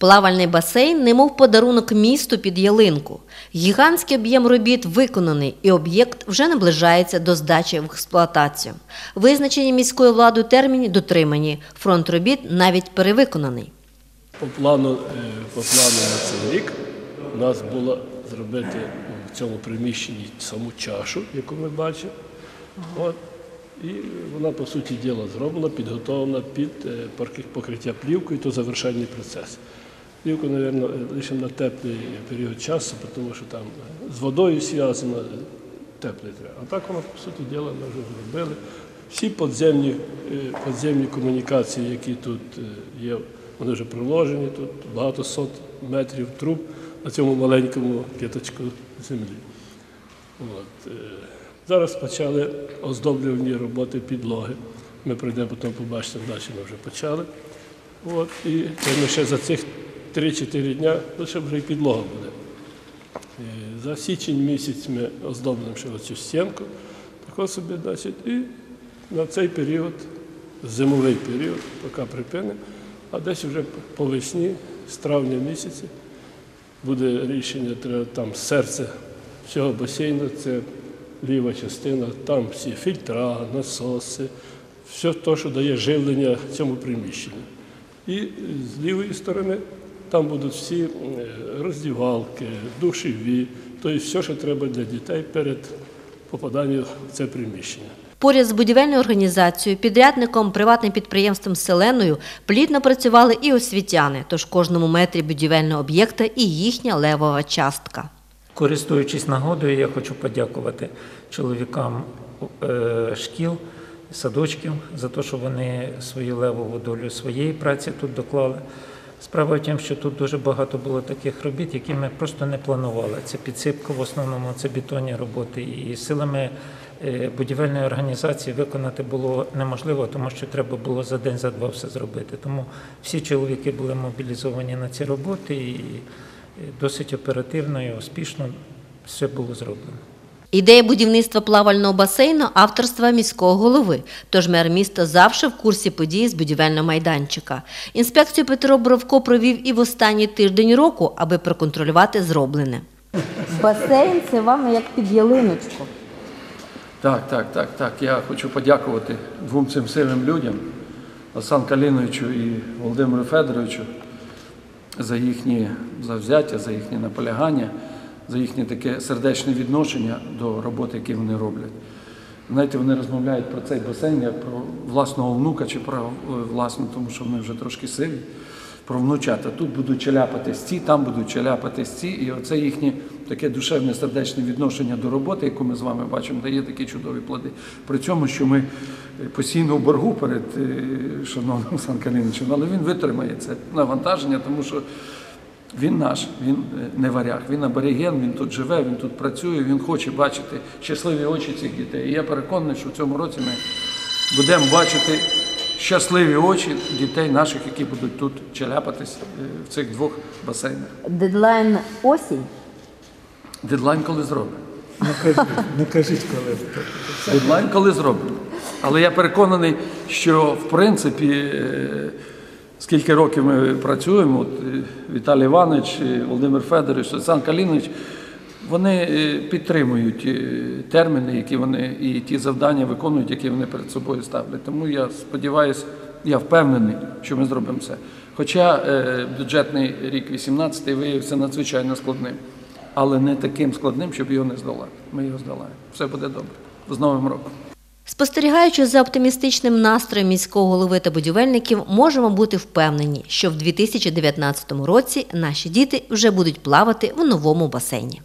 Плавальний басейн, немов подарунок місту під ялинку. Гігантський об'єм робіт виконаний, і об'єкт вже наближається до здачі в експлуатацію. Визначені міською владою терміни дотримані. Фронт робіт навіть перевиконаний. По плану, е, по плану на цей рік у нас було зробити в цьому приміщенні саму чашу, яку ми бачимо. От. І вона, по суті діла, зроблена, підготовлена під е, покриття плівкою, то завершальний процес. Плівку, мабуть, лише на теплий період часу, тому що там е, з водою зв'язано, е, теплий треба. А так воно, по суті діла, ми вже зробили. Всі подземні, е, подземні комунікації, які тут е, є, вони вже проложені, тут багато сот метрів труб на цьому маленькому п'яточку землі. От. е, Зараз почали оздоблювальні роботи підлоги. Ми пройдемо, потім побачите, далі ми вже почали. От. І це ми ще за цих 3-4 дня лише вже і підлога буде. Е, За січень місяць ми оздоблюємо ще оцю стінку, тако собі, значить, і на цей період, зимовий період, поки припинимо, а десь вже по весні, з травня місяця, буде рішення, треба там серце всього басейну, це ліва частина, там всі фільтра, насоси, все те, що дає живлення цьому приміщенню. І з лівої сторони там будуть всі роздівалки, душеві, тобто все, що треба для дітей перед попаданням в це приміщення. Поряд з будівельною організацією, підрядником, приватним підприємством Селеною плідно працювали і освітяни, тож кожному метрі будівельного об'єкта і їхня левова частка. Користуючись нагодою, я хочу подякувати чоловікам е, шкіл, садочків за те, що вони свою левову долю своєї праці тут доклали. Справа в тім, що тут дуже багато було таких робіт, які ми просто не планували. Це підсипка в основному, це бетонні роботи. І силами е, будівельної організації виконати було неможливо, тому що треба було за день, за два все зробити. Тому всі чоловіки були мобілізовані на ці роботи і досить оперативно і успішно все було зроблено. Ідея будівництва плавального басейну авторства міського голови. Тож мер міста завжди в курсі подій з будівельного майданчика. Інспекцію Петро Бровко провів і в останній тиждень року, аби проконтролювати зроблене. Басейн це вам як під ялиночку. Так, так, так, так. Я хочу подякувати двом цим сильним людям, Олександру Каліновичу і Володимиру Федоровичу, за їхні завзяття, за їхнє наполягання, за їхнє таке сердечне відношення до роботи, які вони роблять. Знаєте, вони розмовляють про цей басейн як про власного внука чи про е, власну, тому що вони вже трошки сиві, про внучата. Тут будуть челяпати ці, там будуть челяпати ці. І оце їхнє таке душевне сердечне відношення до роботи, яку ми з вами бачимо, дає такі чудові плоди. При цьому, що ми е, постійно в боргу перед е, шановним Олександром Каліновичем, але він витримає це навантаження, тому що він наш, він е, не варяг, він абориген, він тут живе, він тут працює, він хоче бачити щасливі очі цих дітей. І я переконаний, що в цьому році ми будемо бачити щасливі очі дітей наших, які будуть тут челяпатись е, в цих двох басейнах. Дедлайн осінь. Дедлайн коли зроблено. Не кажіть, коли. Дедлайн коли зроблено. Але я переконаний, що в принципі, е, скільки років ми працюємо, от Віталій Іванович, Володимир Федорович, Олександр Калінович, вони е, підтримують е, терміни, які вони і ті завдання виконують, які вони перед собою ставлять. Тому я сподіваюся, я впевнений, що ми зробимо це. Хоча е, бюджетний рік 18 виявився надзвичайно складним, але не таким складним, щоб його не здолати. Ми його здолаємо. Все буде добре. З Новим роком. Спостерігаючи за оптимістичним настроєм міського голови та будівельників, можемо бути впевнені, що в 2019 році наші діти вже будуть плавати в новому басейні.